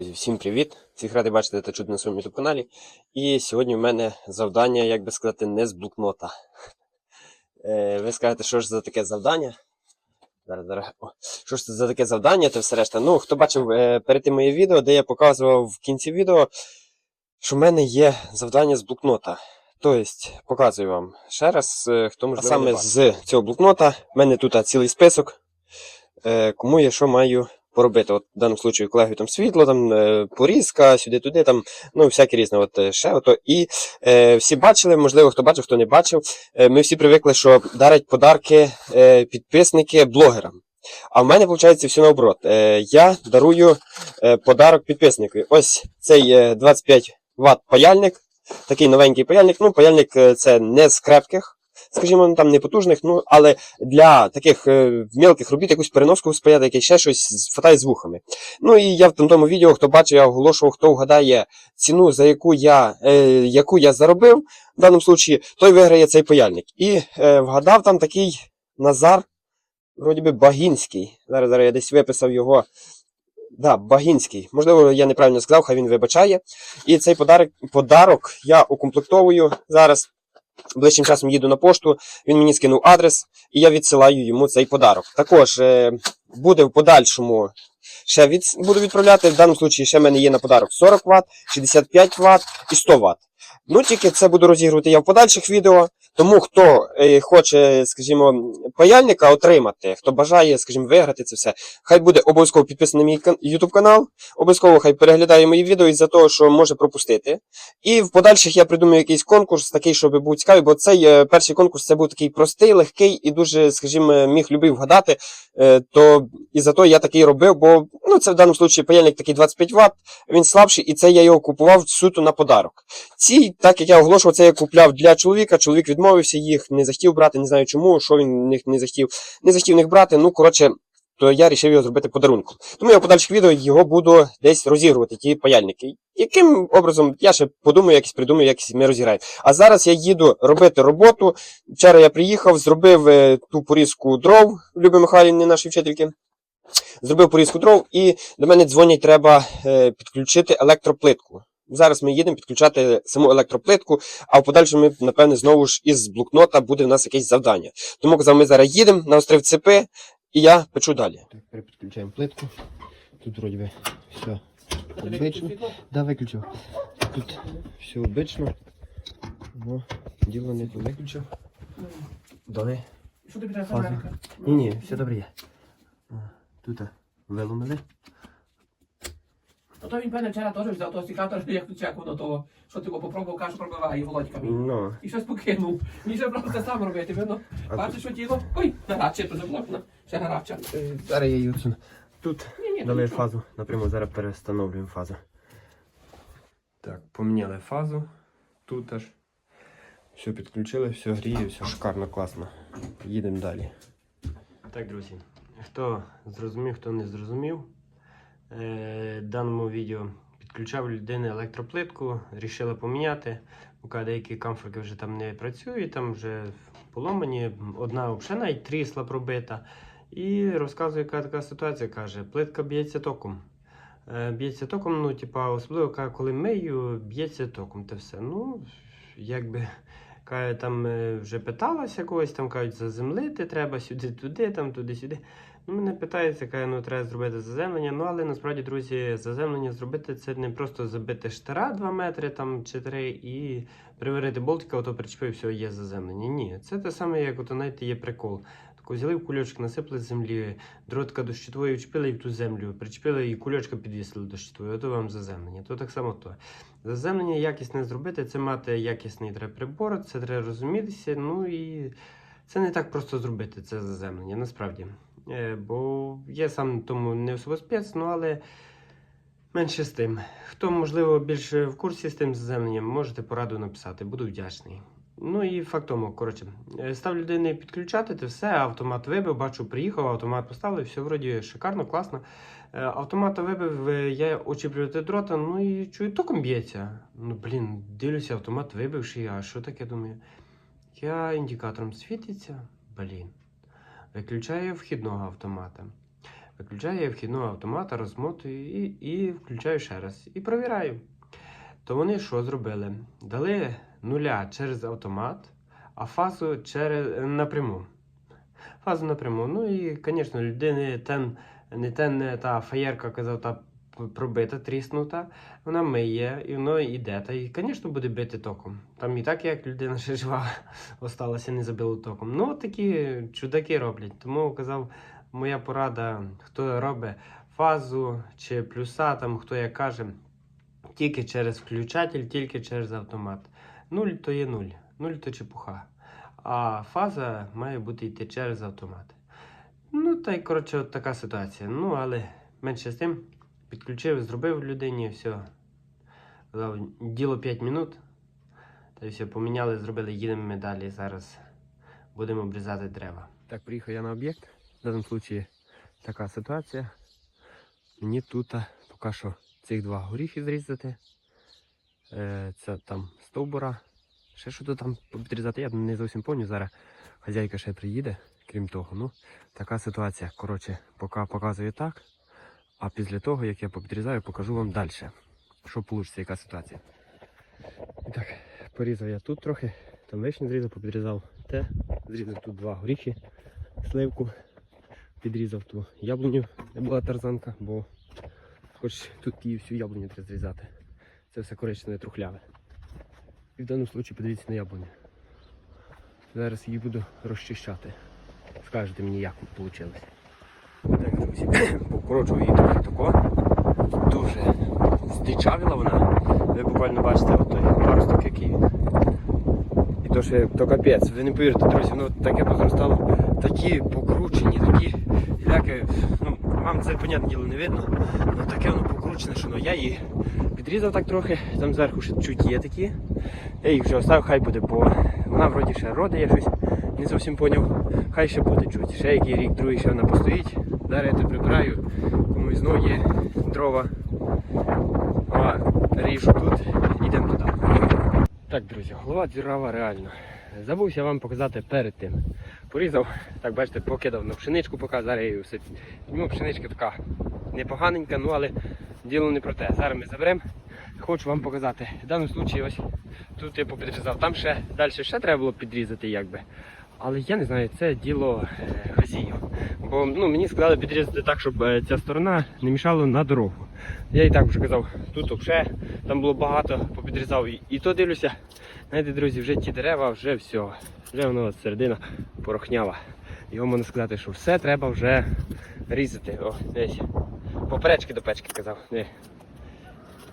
Всім привіт! Всіх радий бачити та чути на своєму youtube каналі. І сьогодні в мене завдання, як би сказати, не з блокнота. Е, ви скажете, що ж за таке завдання? Зараз, зараз. О, що ж це за таке завдання, та все решта. Ну, хто бачив е, перед тим моє відео, де я показував в кінці відео, що в мене є завдання з блокнота. Тобто, показую вам ще раз, е, хто можливо. А саме з цього блокнота в мене тут цілий список, е, кому я що маю поробити. От в даному случаю колеги там світло, там е, порізка, сюди-туди, там, ну, всяке різне. От е, ще ото. І е, всі бачили, можливо, хто бачив, хто не бачив. Е, ми всі привикли, що дарять подарки е, підписники блогерам. А в мене виходить все наоборот. Е, я дарую е, подарок підписнику. Ось цей е, 25 Вт паяльник, такий новенький паяльник. Ну, паяльник е, це не з крепких, скажімо, ну, там не потужних, ну, але для таких е, мілких робіт якусь переноску спаяти, якесь ще щось фатає з вухами. Ну і я в тому відео, хто бачив, я оголошував, хто вгадає ціну, за яку я, е, яку я заробив в даному случаї, той виграє цей паяльник. І е, вгадав там такий Назар, вроді би Багінський. Зараз, зараз я десь виписав його. Да, Багінський. Можливо, я неправильно сказав, хай він вибачає. І цей подарок, подарок я укомплектовую зараз. Ближчим часом їду на пошту, він мені скинув адрес, і я відсилаю йому цей подарок. Також е, буде в подальшому ще від, буду відправляти. В даному випадку ще в мене є на подарок 40 Вт, 65 Вт і 100 Вт. Ну, тільки це буду розігрувати я в подальших відео. Тому хто е, хоче, скажімо, паяльника отримати, хто бажає, скажімо, виграти це все, хай буде обов'язково підписаний на мій YouTube канал, обов'язково хай переглядає мої відео із-за того, що може пропустити. І в подальших я придумаю якийсь конкурс, такий, щоб був цікавий, бо цей е, перший конкурс це був такий простий, легкий і дуже, скажімо, міг любив вгадати. Е, то і за то я такий робив, бо ну це в даному випадку паяльник такий 25 Вт, він слабший, і це я його купував суто на подарок. Ці, так як я оголошував, це я купляв для чоловіка. Чоловік відмовився їх, не захотів брати, не знаю чому, що він них не захотів, не захотів них брати. Ну, коротше, то я вирішив його зробити подарунком. Тому я в подальших відео його буду десь розігрувати, ті паяльники. Яким образом я ще подумаю, якось придумаю, якось ми розіграємо. А зараз я їду робити роботу. Вчора я приїхав, зробив е, ту порізку дров Люби Михайлівні, нашої вчительки. Зробив порізку дров, і до мене дзвонять, треба е, підключити електроплитку. Зараз ми їдемо підключати саму електроплитку, а в подальшому ми, напевне, знову ж із блокнота буде в нас якесь завдання. Тому казав, ми зараз їдемо на острів Цепи, і я печу далі. Так, перепідключаємо плитку. Тут вроді би все обично. Да, виключив. Тут все обично. Ну, діло не виключив. Дали. Що тобі треба Ні, ні, все добре є. Тут виломили. Ну то він певне вчора теж взяв того стікатора, як тут чеку до того, що ти його попробував, кашу пробиває, і Володька мій. Ну, І щось покинув. Він ще просто те саме робити, видно. Бачиш, що тіло? Ой, гаряче, дуже блокна. Ще гаряче. е, зараз я її. Тут дали нічого. фазу. Напряму зараз перестановлюємо фазу. Так, поміняли фазу. Тут аж. Все підключили, все гріє, все шикарно, класно. Їдемо далі. Так, друзі, хто зрозумів, хто не зрозумів. Е, даному відео підключав людини електроплитку, рішила поміняти. Поки деякі камфорки вже там не працюють, там вже поломані, одна взагалі навіть трісла пробита. І розказує, яка така ситуація, каже, плитка б'ється током. Е, б'ється током, ну, типа, особливо коли мию, б'ється током, те все. Ну, якби там е, вже питалася когось, там кажуть, заземлити треба сюди-туди, там туди-сюди. Ну, мене питається, каже, ну треба зробити заземлення. Ну, але насправді, друзі, заземлення зробити це не просто забити штира 2 метри там, чи 3 і приварити болтика, ото причепив, все, є заземлення. Ні, це те саме, як ото, знаєте, є прикол. Таку взяли в кульочок, насипали землі, дротка до щитової вчепили і в ту землю, причепили і кульочка підвісили до щитової, ото вам заземлення. То так само то. Заземлення якісне зробити, це мати якісний треба прибор, це треба розумітися. Ну і це не так просто зробити це заземлення, насправді. Е, бо я сам тому не особо спец, ну але менше з тим. Хто, можливо, більше в курсі з тим заземленням, можете пораду написати, буду вдячний. Ну і факт тому, коротше, е, став людини підключати, це все, автомат вибив, бачу, приїхав, автомат поставили, все вроді шикарно, класно. Е, Автомата вибив, я очіплювати дрота, ну і чую, током б'ється. Ну, блін, дивлюся, автомат вибивший, а що таке думаю? Я індикатором світиться, блін. Виключаю вхідного автомата. Виключаю вхідного автомата, розмотую і, і включаю ще раз. І провіряю. То вони що зробили? Дали нуля через автомат, а фазу через напряму. Фазу напряму. Ну і, звісно, людини тен, не та фаєрка казав, та пробита, тріснута, вона миє, і воно йде. Та і, звісно, буде бити током. Там і так, як людина ще жива осталася, не забила током. Ну, такі чудаки роблять. Тому казав, моя порада, хто робить фазу чи плюса, там хто як каже, тільки через включатель, тільки через автомат. Нуль то є нуль, нуль то чепуха. А фаза має бути йти через автомат. Ну, та й коротше, от така ситуація. Ну, але менше з тим, підключив, зробив людині, все. Діло 5 минут. Та все, поміняли, зробили, їдемо ми далі. Зараз будемо обрізати дерева. Так, приїхав я на об'єкт. В даному випадку така ситуація. Мені тут поки що цих два горіхи зрізати. Е, це там стовбура. Ще що тут там підрізати, я не зовсім пам'ятаю. Зараз хазяйка ще приїде, крім того. Ну, така ситуація. Коротше, поки показую так. А після того, як я попідрізаю, покажу вам далі, що вийде, яка ситуація. І так, порізав я тут трохи, там вишні зрізав, попідрізав те, зрізав тут два горіхи, сливку, підрізав ту яблуню, де була тарзанка, бо хоч тут її всю яблуню треба зрізати. Це все коричневе трухляве. І в даному випадку подивіться на яблуню. Зараз її буду розчищати. Скажете мені, як вийшло. Так, друзі, покорочую її трохи тако. Дуже здичавіла вона. Ви буквально бачите от той паросток, який. І то ще то капець. Ви не повірите, друзі, воно таке позростало, такі покручені, такі ляки. Ну, вам це, понятне діло, не видно. але таке воно покручене, що ну, я її підрізав так трохи, там зверху ще чуть є такі. Я їх вже оставив, хай буде, бо вона вроді ще роди, я щось не зовсім поняв. Хай ще буде чуть. Ще який рік, другий ще вона постоїть. Зараз я прибираю, комусь знову є дрова. А ріжу тут, йдемо туди. Так, друзі, голова дзірава реально. Забувся вам показати перед тим. Порізав, так бачите, покидав на пшеничку, поки зараз я все. Ну, пшеничка така непоганенька, ну але діло не про те. Зараз ми заберемо. Хочу вам показати. В даному випадку ось тут я попідрізав. Там ще далі ще треба було підрізати, якби. Але я не знаю, це діло е. Бо ну, мені сказали підрізати так, щоб е, ця сторона не мішала на дорогу. Я і так вже казав, тут вже там було багато, попідрізав. І, то дивлюся, знаєте, друзі, вже ті дерева, вже все. Вже воно середина порохнява. Його можна сказати, що все треба вже різати. О, десь. Поперечки до печки казав. Не.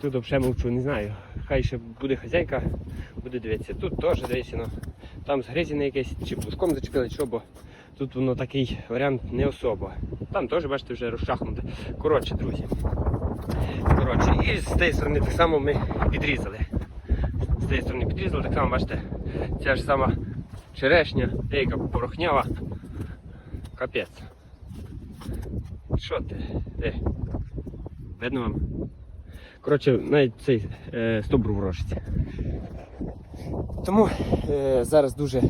Тут взагалі мовчу, не знаю. Хай ще буде хазяйка, буде дивитися. Тут теж дивіться, ну, там згризіне якесь, чи пуском зачепили, що, бо тут воно такий варіант не особо. Там теж, бачите, вже розшахнуте. Коротше, друзі. Коротше, і з тієї сторони так само ми підрізали. З тієї сторони підрізали, так само, бачите, ця ж сама черешня, деяка порохнява. Капець. Що ти? Де? Видно вам? Коротше, навіть цей е, стовбур ворожиться. Тому е, зараз дуже,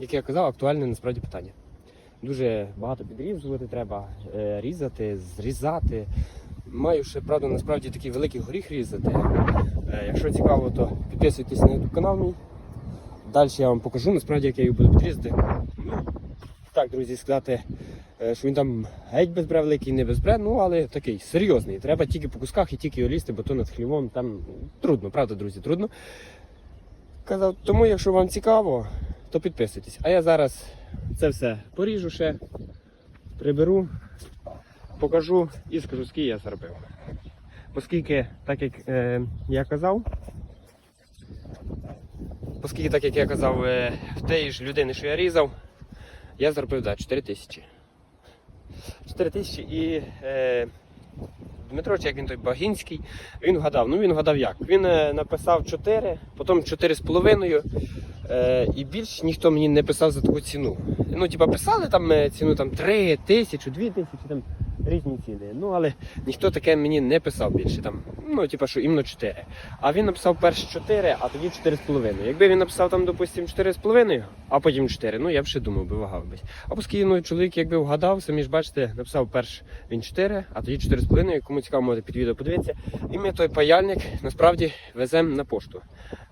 як я казав, актуальне насправді питання. Дуже багато підрізувати треба, е, різати, зрізати. Маю ще, правда, насправді такий великий горіх різати. Е, якщо цікаво, то підписуйтесь на YouTube канал мій. Далі я вам покажу, насправді, як я його буду підрізати. Ну, так, друзі, сказати, що він там геть безбре великий, не безбре, ну але такий серйозний. Треба тільки по кусках і тільки його лізти, бо то над хлівом там трудно, правда, друзі, трудно. Казав, тому якщо вам цікаво, то підписуйтесь. А я зараз це все поріжу ще, приберу, покажу і скажу, скільки я заробив. Оскільки, так як е, я казав, оскільки, так як я казав, е, в тієї ж людини, що я різав, я заробив да, 4 тисячі. 4 тисячі і е, Дмитро, чи як він той Багінський, він вгадав. Ну він вгадав як? Він е, написав 4, потім 4,5. Е, і більш ніхто мені не писав за таку ціну. Ну, типа, писали там е, ціну там 3 тисячі, 2 тисячі, різні ціни. Ну, але ніхто таке мені не писав більше. Там, ну, типа, що іменно 4. А він написав перші 4, а тоді 4,5. Якби він написав там, допустим, 4,5, а потім 4, ну я б ще думав би, вагав би. А оскільки ну, чоловік якби вгадав, самі ж бачите, написав перш він 4, а тоді 4,5. Кому цікаво, можете під відео подивитися. І ми той паяльник насправді веземо на пошту.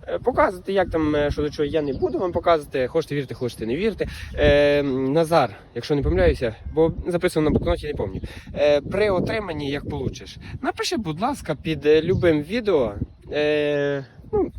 Е, Показувати, як там е, що до чого я не буду вам показувати. Хочете вірити, хочете не вірити. Е, Назар, якщо не помиляюся, бо записано на блокноті, не пам'ятаю. Е, при отриманні як получиш. Напиши, будь ласка, під е, любим відео. Е, ну,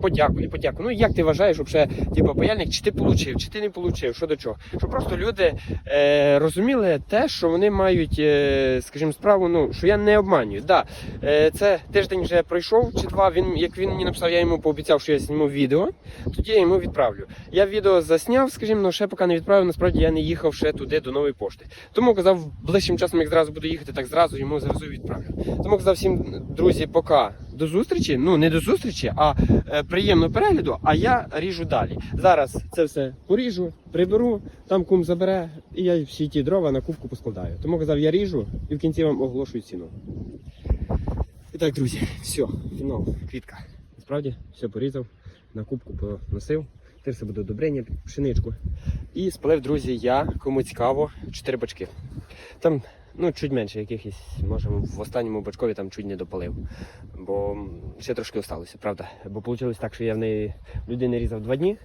подяку і подяку. Ну як ти вважаєш, взагалі, типу, паяльник, чи ти получив, чи ти не получив, що до чого? Щоб просто люди е, розуміли те, що вони мають, е, скажімо, справу, ну що я не обманюю. Да, е, це тиждень вже пройшов чи два. Він як він мені написав, я йому пообіцяв, що я зніму відео. Тоді я йому відправлю. Я відео засняв, скажімо, але ще поки не відправив. Насправді я не їхав ще туди до нової пошти. Тому казав, ближчим часом, як зразу буду їхати, так зразу йому завезу і відправлю. Тому казав всім, друзі, пока до зустрічі. Ну не до зустрічі, а е, приємного перегляду. А я ріжу далі. Зараз це все поріжу, приберу, там кум забере, і я всі ті дрова на кубку поскладаю. Тому казав, я ріжу і в кінці вам оголошую ціну. І так, друзі, все, фінал, квітка. Насправді, все порізав, на кубку поносив. Тепер все буде удобрення, пшеничку. І спалив, друзі, я, кому цікаво, 4 бачки. Там, ну, чуть менше якихось, може, в останньому бачкові там чуть не допалив. Бо ще трошки осталося, правда. Бо вийшло так, що я в неї людини різав два дні.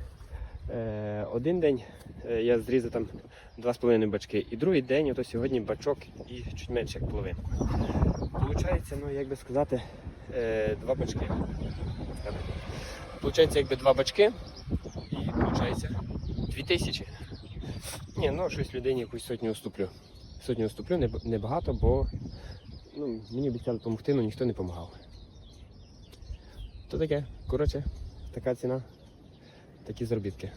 Е, один день е, я зрізав там 2,5 бачки, і другий день, ото сьогодні бачок і чуть менше як половинку. Получається, ну як би сказати, е, два бачки. Получається, якби два бачки, і виходить дві тисячі. Ні, ну щось людині якусь сотню уступлю. Сотню наступлю небагато, бо ну, мені обіцяли допомогти, але ніхто не допомагав. То таке, коротше, така ціна, такі заробітки.